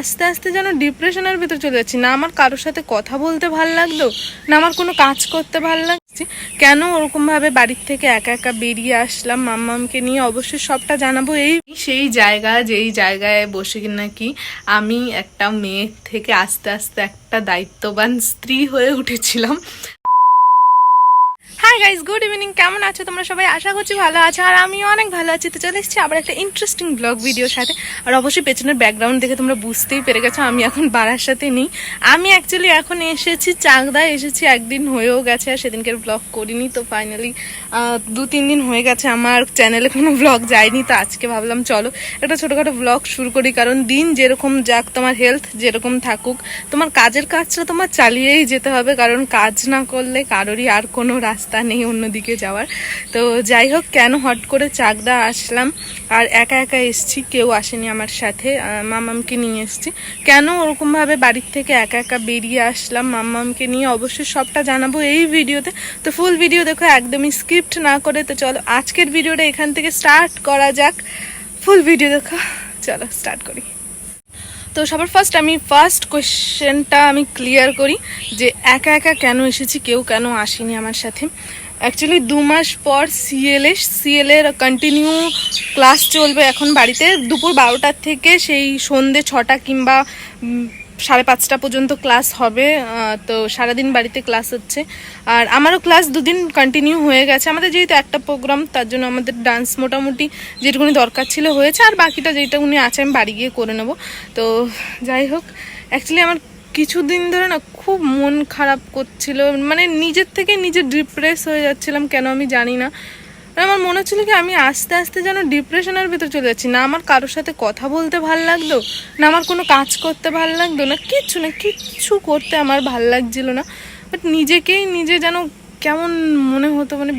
আস্তে আস্তে যেন ডিপ্রেশনের ভিতর চলে যাচ্ছি। না আমার কারোর সাথে কথা বলতে ভালো লাগল, না আমার কোনো কাজ করতে ভালো লাগছে। কেন ওরকমভাবে বাড়ির থেকে একা একা বেরিয়ে আসলাম মাম্মামকে নিয়ে? অবশ্যই সবটা জানাব এই সেই জায়গা, যেই জায়গায় বসে কিনা কি আমি একটা মেয়ের থেকে আস্তে আস্তে একটা দায়িত্ববান স্ত্রী হয়ে উঠেছিলাম। গাইজ গুড ইভিনিং কেমন আছো তোমরা সবাই? আশা করছি ভালো আছো। আর আমিও অনেক ভালো আছি। তো চলে এসেছি আবার একটা ইন্টারেস্টিং ব্লগ ভিডিওর সাথে। আর অবশ্যই পেছনের ব্যাকগ্রাউন্ড দেখে তোমরা বুঝতেই পেরে গেছো, আমি এখন বাড়ার সাথে নেই। আমি অ্যাকচুয়ালি এখন এসেছি চাকদা এসেছি, একদিন হয়েও গেছে, আর সেদিনকে ব্লগ করিনি তো ফাইনালি দু তিন দিন হয়ে গেছে, আমার চ্যানেলে কোনো ব্লগ যায়নি, তো আজকে ভাবলাম চলো একটা ছোটোখাটো ব্লগ শুরু করি, কারণ দিন যেরকম যাক, তোমার হেলথ যেরকম থাকুক, তোমার কাজের কাজটা তোমার চালিয়েই যেতে হবে, কারণ কাজ না করলে কারোরই আর কোনো রাস্তা নেই। অন্যদিকে যাওয়ার। তো যাই হোক, কেন হট করে চাকদা আসলাম? আর একা একা এসছি, কেউ আসেনি আমার সাথে। মামামকে নিয়ে এসছি। কেন ওরকমভাবে বাড়ির থেকে একা একা বেরিয়ে আসলাম মাম্মামকে নিয়ে? অবশ্যই সবটা জানাব এই ভিডিওতে। তো ফুল ভিডিও দেখো, একদমই স্ক্রিপ্ট না করে। তো চলো, আজকের ভিডিওটা এখান থেকে স্টার্ট করা যাক। ফুল ভিডিও দেখো। চলো স্টার্ট করি। তো সবার ফার্স্ট আমি ফার্স্ট কোয়েশ্চেনটা আমি ক্লিয়ার করি যে একা একা কেন এসেছি? কেউ কেন আসেনি আমার সাথে? অ্যাকচুয়ালি দু মাস পর সিএলএ সিএলের কন্টিনিউ ক্লাস চলবে এখন বাড়িতে। দুপুর বারোটার থেকে সেই সন্ধে ছটা কিংবা সাড়ে পাঁচটা পর্যন্ত ক্লাস হবে। তো সারাদিন বাড়িতে ক্লাস হচ্ছে। আর আমারও ক্লাস দুদিন কন্টিনিউ হয়ে গেছে। আমাদের যেহেতু একটা প্রোগ্রাম তার জন্য আমাদের ডান্স মোটামুটি যেটুকুনি দরকার ছিল হয়েছে। আর বাকিটা যেটুকুনি আছে, আমি বাড়ি গিয়ে করে নেব। তো যাই হোক অ্যাকচুয়ালি আমার কিছুদিন ধরে না খুব মন খারাপ করছিল মানে নিজের থেকে নিজে ডিপ্রেস হয়ে যাচ্ছিলাম, কেন আমি জানি না। আমার মনে হচ্ছিল কি আমি আস্তে আস্তে যেন ডিপ্রেশনের ভিতর চলে যাচ্ছি। না আমার কারোর সাথে কথা বলতে ভালো লাগল, না আমার কোনো কাজ করতে ভালো লাগল, না কিচ্ছু না, কিচ্ছু করতে আমার ভালো লাগছিল না। বাট নিজেকেই নিজে যেন কেমন মনে হতো মানে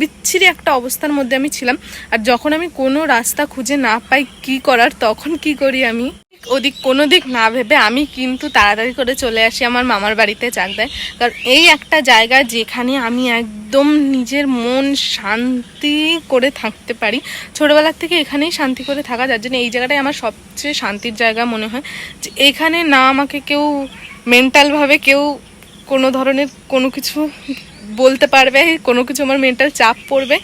বিচ্ছিরি একটা অবস্থার মধ্যে আমি ছিলাম। আর যখন আমি কোনো রাস্তা খুঁজে না পাই কি করার, তখন কি করি আমি? ওদিক কোনো দিক না ভেবে আমি কিন্তু তাড়াতাড়ি করে চলে আসি আমার মামার বাড়িতে চাক দেয় কারণ এই একটা জায়গা যেখানে আমি একদম নিজের মন শান্তি করে থাকতে পারি। ছোটোবেলার থেকে এখানেই শান্তি করে থাকা, যার জন্য এই জায়গাটাই আমার সবচেয়ে শান্তির জায়গা মনে হয়। যে এখানে না আমাকে কেউ মেন্টালভাবে কেউ কোনো ধরনের কোনো কিছু বলতে পারবে, কোনো কিছু আমার মেন্টাল চাপ পড়বে,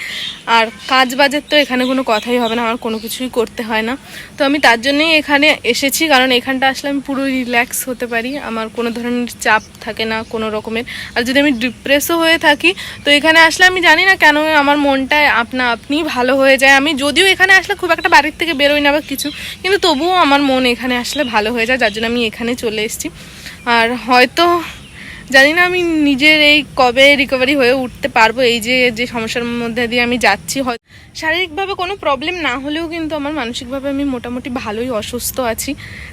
আর কাজ বাজের তো এখানে কোনো কথাই হবে না, আমার কোনো কিছুই করতে হয় না। তো আমি তার জন্যই এখানে এসেছি, কারণ এখানটা আসলে আমি পুরো রিল্যাক্স হতে পারি, আমার কোনো ধরনের চাপ থাকে না কোনো রকমের। আর যদি আমি ডিপ্রেসও হয়ে থাকি, তো এখানে আসলে আমি জানি না কেন আমার মনটা আপনা আপনি ভালো হয়ে যায়। আমি যদিও এখানে আসলে খুব একটা বাড়ির থেকে বেরোই না বা কিছু, কিন্তু তবুও আমার মন এখানে আসলে ভালো হয়ে যায়, যার জন্য আমি এখানে চলে এসেছি। আর হয়তো জানি না আমি নিজের এই কবে রিকভারি হয়ে উঠতে পারব, এই যে যে সমস্যার মধ্যে দিয়ে আমি যাচ্ছি, হয় শারীরিকভাবে কোনো প্রবলেম না হলেও কিন্তু আমার মানসিকভাবে আমি মোটামুটি ভালোই অসুস্থ আছি।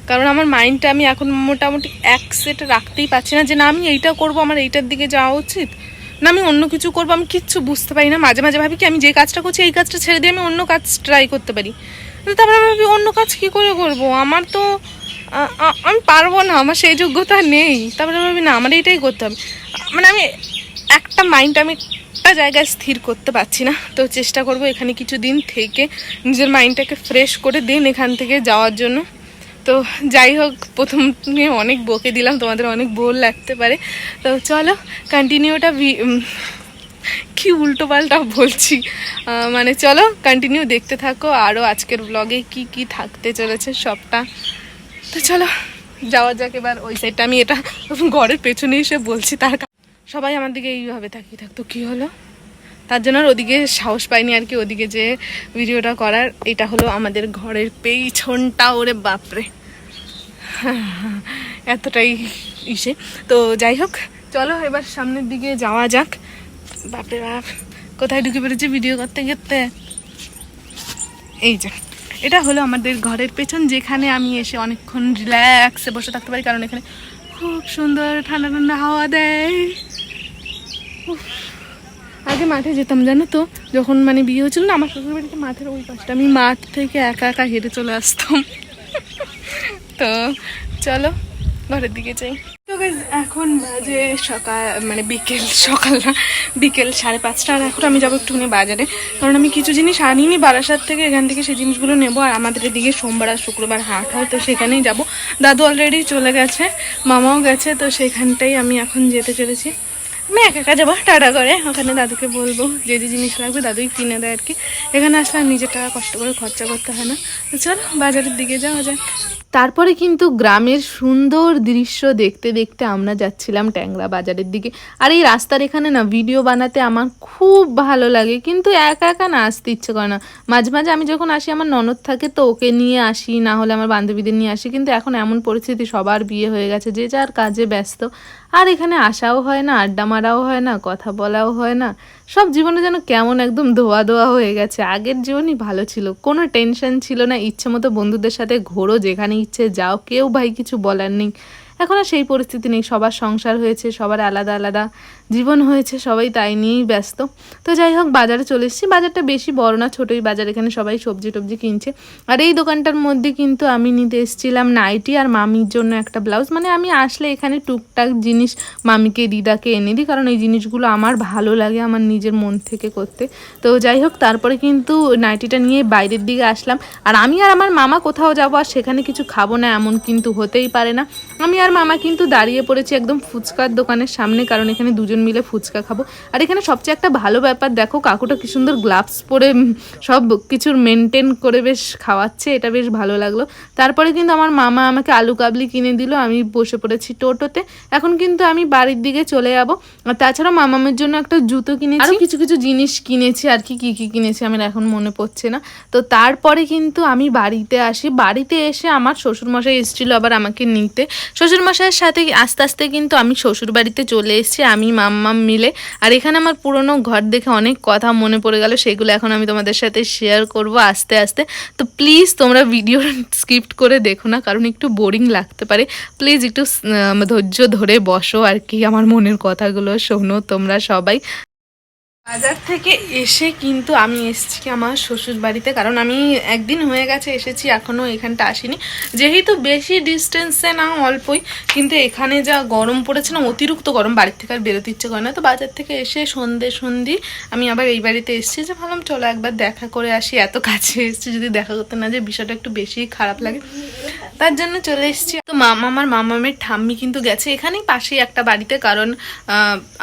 কারণ আমার মাইন্ডটা আমি এখন মোটামুটি এক সেট রাখতেই পারছি না যে, না আমি এইটা করব, আমার এইটার দিকে যাওয়া উচিত, না আমি অন্য কিছু করব, আমি কিচ্ছু বুঝতে পারি না। মাঝে মাঝে ভাবি কি, আমি যে কাজটা করছি, এই কাজটা ছেড়ে দিয়ে আমি অন্য কাজ ট্রাই করতে পারি। তারপরে আমি ভাবি, অন্য কাজ কি করে করব? আমার তো আমি পারব না, আমার সেই যোগ্যতা নেই। তারপরে ভাবি, না, আমার এইটাই করতে হবে। মানে আমি একটা মাইন্ড আমি একটা জায়গায় স্থির করতে পারছি না। তো চেষ্টা করব এখানে কিছু দিন থেকে নিজের মাইন্ডটাকে ফ্রেশ করে দিন এখান থেকে যাওয়ার জন্য। তো যাই হোক, প্রথমে অনেক বকে দিলাম, তোমাদের অনেক বোর লাগতে পারে। তো চলো কন্টিনিউটা কি উল্টো পাল্টা বলছি মানে চলো কন্টিনিউ দেখতে থাকো। আরও আজকের ব্লগে কি কি থাকতে চলেছে, সবটা তো চলো, যাওয়া যাক এবার ওই সাইডটা আমি এটা ঘরের পেছনে এসে বলছি, তার সবাই আমার দিকে এইভাবে তাকিয়ে থাকতো, কি হলো? তার জন্য আর ওদিকে সাহস পাইনি আর কি, ওদিকে যে ভিডিওটা করার, এটা হলো আমাদের ঘরের পেছনটা, ওরে বাপরে। এতটাই ইসে। তো যাই হোক, চলো এবার সামনের দিকে যাওয়া যাক। বাপরে বাপ, কোথায় ঢুকে পড়েছি ভিডিও করতে করতে? এই যে। এটা হলো আমাদের ঘরের পেছন, যেখানে আমি এসে অনেকক্ষণ রিল্যাক্সে বসে থাকতে পারি, কারণ এখানে খুব সুন্দর ঠান্ডা ঠান্ডা হাওয়া দেয়। আগে মাঠে যেতাম, জানো তো? যখন মানে বিয়ে হয়েছিল না, আমার শ্বশুর বাড়িতে মাঠের ওই পাশটা। আমি মাঠ থেকে একা একা হেঁটে চলে আসতাম। তো চলো, ঘরের দিকে যাই। এখন বাজে সকাল মানে বিকেল সকাল না বিকেল সাড়ে পাঁচটা, আর এখন আমি যাব একটুখানি বাজারে। কারণ আমি কিছু জিনিস আনিনি, বারাসাত থেকে এখান থেকে সেই জিনিসগুলো নেব, আর আমাদের এদিকে সোমবার আর শুক্রবার হাট হয়, তো সেখানেই যাব। দাদু অলরেডি চলে গেছে, মামাও গেছে, তো সেখানটাই আমি এখন যেতে চলেছি। আমি একা একা যাব, টাটা করে। ওখানে দাদুকে বলব, যে যে জিনিস লাগবে দাদুই কিনে দেয় আর কি। এখানে আসলে নিজের টাকা কষ্ট করে খরচা করতে হয় না। তো চল, বাজারের দিকে যাওয়া যাক। তারপরে কিন্তু গ্রামের সুন্দর দৃশ্য দেখতে দেখতে আমরা যাচ্ছিলাম ট্যাংরা বাজারের দিকে। আর এই রাস্তার এখানে না ভিডিও বানাতে আমার খুব ভালো লাগে। কিন্তু একা একা না আসতে ইচ্ছে করে না। মাঝে মাঝে আমি যখন আসি, আমার ননদ থাকে তো ওকে নিয়ে আসি, না হলে আমার বান্ধবীদের নিয়ে আসি। কিন্তু এখন এমন পরিস্থিতি, সবার বিয়ে হয়ে গেছে, যে যার কাজে ব্যস্ত। আর এখানে আসাও হয় না, আড্ডা মারাও হয় না, কথা বলাও হয় না। সব জীবনে যেন কেমন একদম ধোয়া ধোয়া হয়ে গেছে। আগের জীবনই ভালো ছিল। কোনো টেনশন ছিল না। ইচ্ছে মতো বন্ধুদের সাথে ঘোরো, যেখানে ইচ্ছে যাও। কেউ ভাই কিছু বলার নেই। এখন আর সেই পরিস্থিতি নেই। সবার সংসার হয়েছে, সবার আলাদা আলাদা। জীবন হয়েছে, সবাই তাই নিয়েই ব্যস্ত। তো যাই হোক, বাজারে চলে এসেছি। বাজারটা বেশি বড় না, ছোটোই বাজার। এখানে সবাই সবজি টবজি কিনছে। আর এই দোকানটার মধ্যে কিন্তু আমি নিতে এসেছিলাম নাইটি আর মামির জন্য একটা ব্লাউজ। মানে আমি আসলে এখানে টুকটাক জিনিস মামিকে, দিদাকে এনে দিই, কারণ এই জিনিসগুলো আমার ভালো লাগে, আমার নিজের মন থেকে করতে। তো যাই হোক, তারপরে কিন্তু নাইটিটা নিয়ে বাইরের দিকে আসলাম। আর আমি আর আমার মামা কোথাও যাব আর সেখানে কিছু খাব না, এমন কিন্তু হতেই পারে না। আমি আর মামা কিন্তু দাঁড়িয়ে পড়েছি একদম ফুচকার দোকানের সামনে, কারণ এখানে দুজন মিলে ফুচকা খাব। আর এখানে সবচেয়ে একটা ভালো ব্যাপার, দেখো কাকুটা কি সুন্দর গ্লাভস পরে সব কিছুর মেনটেন করে বেশ খাওয়াচ্ছে, এটা বেশ ভালো লাগল। তারপরে কিন্তু আমার মামা আমাকে আলু কাবলি কিনে দিল, আমি বসে পড়েছি টোটোতে। এখন কিন্তু আমি বাড়ির দিকে চলে যাব। তাছাড়া মামামের জন্য একটা জুতো কিনেছি। আরও কিছু কিছু জিনিস কিনেছি আর কি কি কি কিনেছি আমার এখন মনে পড়ছে না। তো তারপরে কিন্তু আমি বাড়িতে আসি। বাড়িতে এসে আমার শ্বশুরমশাই এসেছিল আবার আমাকে নিতে। শ্বশুরমশাইয়ের সাথে আস্তে আস্তে কিন্তু আমি শ্বশুর বাড়িতে চলে এসেছি। আমি মাম্মাম মিলে। আর এখানে আমার পুরনো ঘর দেখে অনেক কথা মনে পড়ে গেল, সেগুলো এখন আমি তোমাদের সাথে শেয়ার করব আস্তে আস্তে। তো প্লিজ তোমরা ভিডিও স্কিপ্ট করে দেখো না, কারণ একটু বোরিং লাগতে পারে। প্লিজ একটু ধৈর্য ধরে বসো আর কি, আমার মনের কথাগুলো শোনো তোমরা সবাই। বাজার থেকে এসে কিন্তু আমি এসেছি আমার শ্বশুর বাড়িতে কারণ আমি একদিন হয়ে গেছে এসেছি এখনও এখানটা আসিনি। যেহেতু বেশি ডিস্টেন্সে না, অল্পই, কিন্তু এখানে যা গরম পড়েছে না, অতিরিক্ত গরম, বাড়ির থেকে আর বেরোতে ইচ্ছে করে না। তো বাজার থেকে এসে সন্ধে সন্ধি আমি আবার এই বাড়িতে এসেছি যে ভাবলাম চলো একবার দেখা করে আসি। এত কাছে এসেছি যদি দেখা করতে না যে বিষয়টা একটু বেশি খারাপ লাগে। তার জন্য চলে এসেছি। তো মামা, আমার মামামের ঠাম্মি কিন্তু গেছে এখানেই পাশেই একটা বাড়িতে, কারণ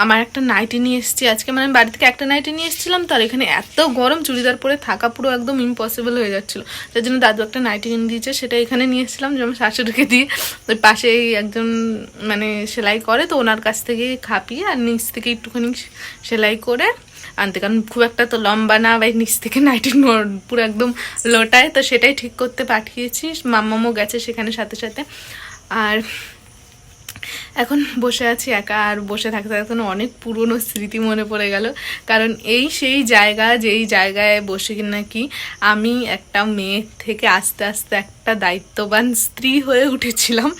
আমার একটা নাইটি নিয়ে এসেছি। আজকে মানে বাড়ি থেকে একটা নাইটি নিয়ে এসেছিলাম তার এখানে এত গরম, চুড়িদার পরে থাকা পুরো একদম ইম্পসিবল হয়ে যাচ্ছিল। তার জন্য দাদু একটা নাইটি কিনে দিয়েছে, সেটা এখানে নিয়ে এসেছিলাম, যেমন শাশুড়িকে দিয়ে। ওই পাশেই একজন মানে সেলাই করে, তো ওনার কাছ থেকে খাপিয়ে আর নিচ থেকে একটুখানি সেলাই করে আনতে। কারণ খুব একটা তো লম্বা না বা নিচ থেকে নাইটি পুরো একদম লোটায়, তো সেটাই ঠিক করতে পাঠিয়েছি। মাম্মামও গেছে সেখানে সাথে সাথে। আর এখন বসে আছি একা আর বসে থাকতে থাকতে অনেক পুরনো স্মৃতি মনে পড়ে গেল। কারণ এই সেই জায়গা, যেই জায়গায় বসে নাকি আমি একটা মেয়ে থেকে আস্তে আস্তে একটা দায়িত্ববান স্ত্রী হয়ে উঠেছিলাম।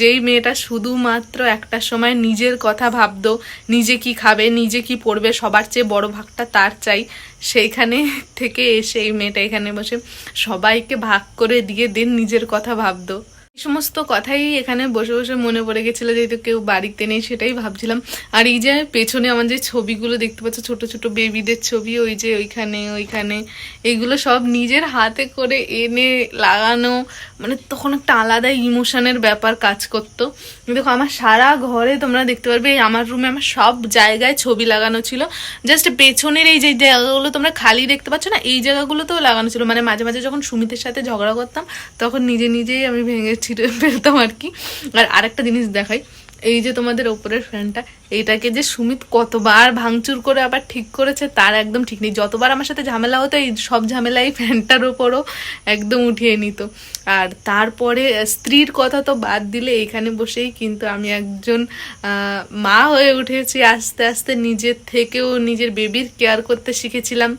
যেই মেয়েটা শুধুমাত্র একটা সময় নিজের কথা ভাবতো, নিজে কি খাবে, নিজে কি পড়বে, সবার চেয়ে বড় ভাগটা তার চাই। সেইখানে থেকে এসে এই মেয়েটা এখানে বসে সবাইকে ভাগ করে দিয়ে দেন নিজের কথা ভাবতো। সমস্ত কথাই এখানে বসে বসে মনে পড়ে গেছিল, যেহেতু কেউ বাড়িতে নেই সেটাই ভাবছিলাম। আর এই যে পেছনে আমার যে ছবিগুলো দেখতে পাচ্ছ, ছোট ছোট বেবিদের ছবি, ওই যে ওইখানে ওইখানে, এগুলো সব নিজের হাতে করে এনে লাগানো মানে তখন একটা আলাদা ইমোশনের ব্যাপার কাজ করতো। দেখো, আমার সারা ঘরে তোমরা দেখতে পারবে আমার রুমে আমার সব জায়গায় ছবি লাগানো ছিল। জাস্ট পেছনের এই যে জায়গাগুলো তোমরা খালি দেখতে পাচ্ছ না, এই জায়গাগুলোতেও লাগানো ছিল। মানে মাঝে মাঝে যখন সুমিতের সাথে ঝগড়া করতাম, তখন নিজে নিজেই আমি ভেঙে ছিঁড়ে ফেলতাম আর কি। আর আরেকটা জিনিস দেখাই, এই যে তোমাদের ওপরের ফ্যানটা এইটাকে যে সুমিত কতবার ভাঙচুর করে আবার ঠিক করেছে তার একদম ঠিক নেই। যতবার আমার সাথে ঝামেলা হতো, এই সব ঝামেলাই ফ্যানটার ওপরও একদম উঠিয়ে নিত। আর তারপরে স্ত্রীর কথা তো বাদ দিলে এখানে বসেই কিন্তু আমি একজন মা হয়ে উঠেছি। আস্তে আস্তে নিজের থেকেও নিজের বেবির কেয়ার করতে শিখেছিলাম।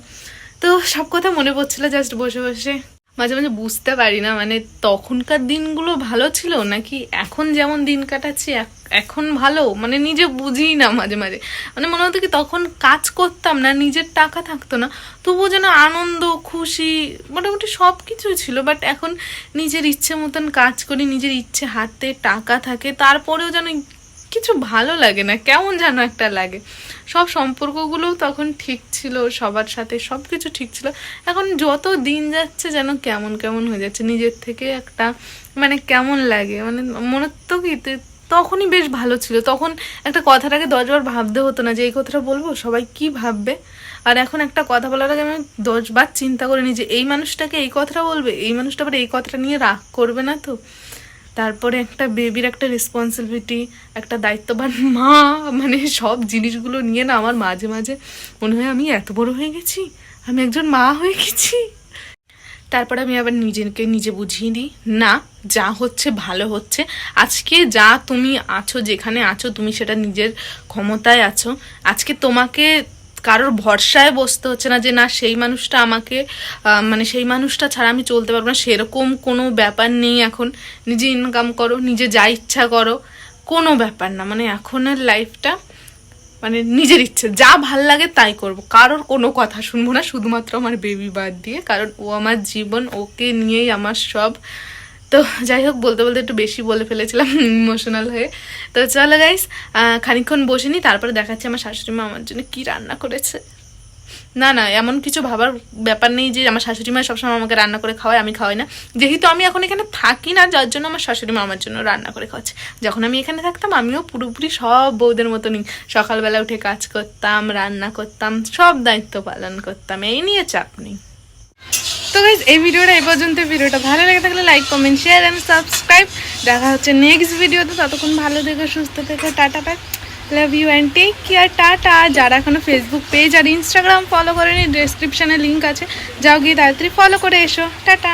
তো সব কথা মনে পড়ছিল জাস্ট বসে বসে। মাঝে মাঝে বুঝতে পারি না মানে তখনকার দিনগুলো ভালো ছিল নাকি এখন যেমন দিন কাটাচ্ছি এখ- এখন ভালো? মানে নিজে বুঝি না মাঝে মাঝে। মানে মনে হতো কি তখন কাজ করতাম না, নিজের টাকা থাকতো না, তবুও যেন আনন্দ, খুশি, মোটামুটি সব কিছুই ছিল। বাট এখন নিজের ইচ্ছে মতন কাজ করি, নিজের ইচ্ছে হাতে টাকা থাকে, তারপরেও যেন কিছু ভালো লাগে না, কেমন যেন একটা লাগে। সব সম্পর্কগুলোও তখন ঠিক ছিল, সবার সাথে সব কিছু ঠিক ছিল। এখন যত দিন যাচ্ছে যেন কেমন কেমন হয়ে যাচ্ছে, নিজের থেকে একটা মানে কেমন লাগে মানে মনে তো কি তখনই বেশ ভালো ছিল। তখন একটা কথাটাকে দশবার ভাবতে হতো না যে, এই কথাটা বলব? সবাই কি ভাববে? আর এখন একটা কথা বলার আগে আমি দশবার চিন্তা করে নিই যে, এই মানুষটাকে এই কথাটা বলবে? এই মানুষটা আবার এই কথাটা নিয়ে রাগ করবে না তো? তারপরে একটা বেবির একটা রেসপন্সিবিলিটি একটা দায়িত্ববান মা মানে সব জিনিসগুলো নিয়ে না আমার মাঝে মাঝে মনে হয় আমি এত বড় হয়ে গেছি, আমি একজন মা হয়ে গেছি। তারপর আমি আবার নিজেকে নিজে বুঝিয়ে দিই, না, যা হচ্ছে ভালো হচ্ছে। আজকে যা তুমি আছো, যেখানে আছো, তুমি সেটা নিজের ক্ষমতায় আছো। আজকে তোমাকে কারোর ভরসায় বসতে হচ্ছে না যে, না, সেই মানুষটা আমাকে মানে সেই মানুষটা ছাড়া আমি চলতে পারব না। সেরকম কোনো ব্যাপার নেই এখন। নিজে ইনকাম করো, নিজে যা ইচ্ছা করো। কোনো ব্যাপার না। মানে এখনের লাইফটা মানে নিজের ইচ্ছে। যা ভালো লাগে তাই করব। কারোর কোনো কথা শুনব না। শুধুমাত্র আমার বেবি বাদ দিয়ে। কারণ ও আমার জীবন, ওকে নিয়েই আমার সব তো যাই হোক, বলতে বলতে একটু বেশি বলে ফেলেছিলাম ইমোশনাল হয়ে। তো চলো গাইস খানিকক্ষণ বসে নি তারপরে দেখাচ্ছি আমার শাশুড়ি মা আমার জন্য কি রান্না করেছে। না না, এমন কিছু ভাবার ব্যাপার নেই যে আমার শাশুড়ি মা সবসময় আমাকে রান্না করে খাওয়ায়, আমি খাওয়াই না। যেহেতু আমি এখন এখানে থাকি না, যার জন্য আমার শাশুড়ি মা আমার জন্য রান্না করে খাওয়াচ্ছে। যখন আমি এখানে থাকতাম, আমিও পুরোপুরি সব বউদের মতনই। সকালবেলা উঠে কাজ করতাম, রান্না করতাম, সব দায়িত্ব পালন করতাম, এই নিয়ে চাপ নেই। তো গাইজ এই ভিডিওটা এই পর্যন্ত ভিডিওটা ভালো লেগে থাকলে like comment share and subscribe দেখা হচ্ছে নেক্সট ভিডিওতে। ততক্ষণ ভালো থেকে, সুস্থ থেকে, tata bye love you and take care tata. যারা এখনও ফেসবুক পেজ আর ইনস্টাগ্রাম ফলো করেনি ডেসক্রিপশানে লিঙ্ক আছে। যাও গিয়ে তাড়াতাড়ি ফলো করে এসো। টাটা।